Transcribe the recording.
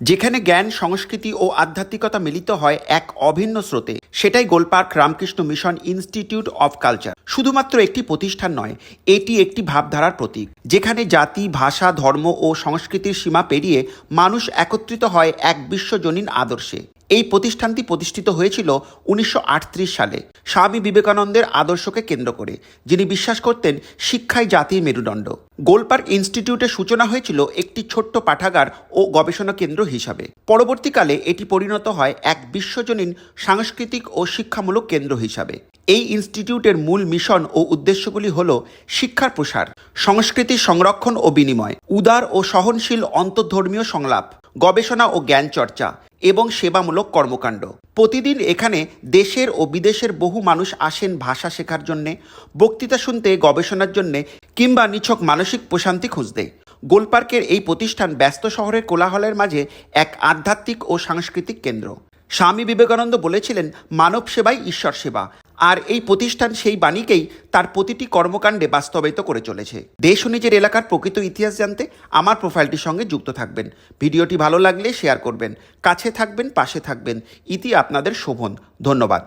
যেখানে জ্ঞান, সংস্কৃতি ও আধ্যাত্মিকতা মিলিত হয় এক অভিন্ন স্রোতে। সেটাই Golpark Ramakrishna mission institute of culture. শুধুমাত্র একটি প্রতিষ্ঠান নয়, এটি একটি ভাবধারার প্রতীক। যেখানে জাতি, ভাষা, ধর্ম ও সংস্কৃতির সীমা পেরিয়ে মানুষ একত্রিত হয় এক বিশ্বজনীন আদর্শে। এই প্রতিষ্ঠানটি প্রতিষ্ঠিত হয়েছিল উনিশশো আটত্রিশ সালে। স্বামী বিবেকানন্দের আদর্শকে কেন্দ্র করে, যিনি বিশ্বাস করতেন শিক্ষাই জাতির মেরুদণ্ড। গোলপার্ক ইনস্টিটিউটের সূচনা হয়েছিল একটি ছোট্ট পাঠাগার ও গবেষণা কেন্দ্র হিসাবে। পরবর্তীকালে এটি পরিণত হয় এক বিশ্বজনীন সাংস্কৃতিক ও শিক্ষামূলক কেন্দ্র হিসাবে। এই ইনস্টিটিউটের মূল মিশন ও উদ্দেশ্যগুলি হল শিক্ষার প্রসার সংস্কৃতি সংরক্ষণ ও বিনিময়, উদার ও সহনশীল অন্তর্ধর্মীয় সংলাপ। গবেষণা ও জ্ঞান চর্চা এবং সেবামূলক কর্মকাণ্ড। প্রতিদিন এখানে দেশের ও বিদেশের বহু মানুষ আসেন ভাষা শেখার জন্যে, বক্তৃতা শুনতে, গবেষণার জন্যে কিংবা নিছক মানসিক প্রশান্তি খুঁজতে। গোলপার্কের এই প্রতিষ্ঠান ব্যস্ত শহরের কোলাহলের মাঝে এক আধ্যাত্মিক ও সাংস্কৃতিক কেন্দ্র। স্বামী বিবেকানন্দ বলেছিলেন, মানব সেবাই ঈশ্বর সেবা। আর এই প্রতিষ্ঠান সেই বাণীকেই তার প্রতিটি কর্মকাণ্ডে বাস্তবায়িত করে চলেছে। দেশ ও নিজের এলাকার প্রকৃত ইতিহাস জানতে আমার প্রোফাইলটির সঙ্গে যুক্ত থাকবেন। ভিডিওটি ভালো লাগলে শেয়ার করবেন, কাছে থাকবেন, পাশে থাকবেন। ইতি আপনাদের শোভন। ধন্যবাদ।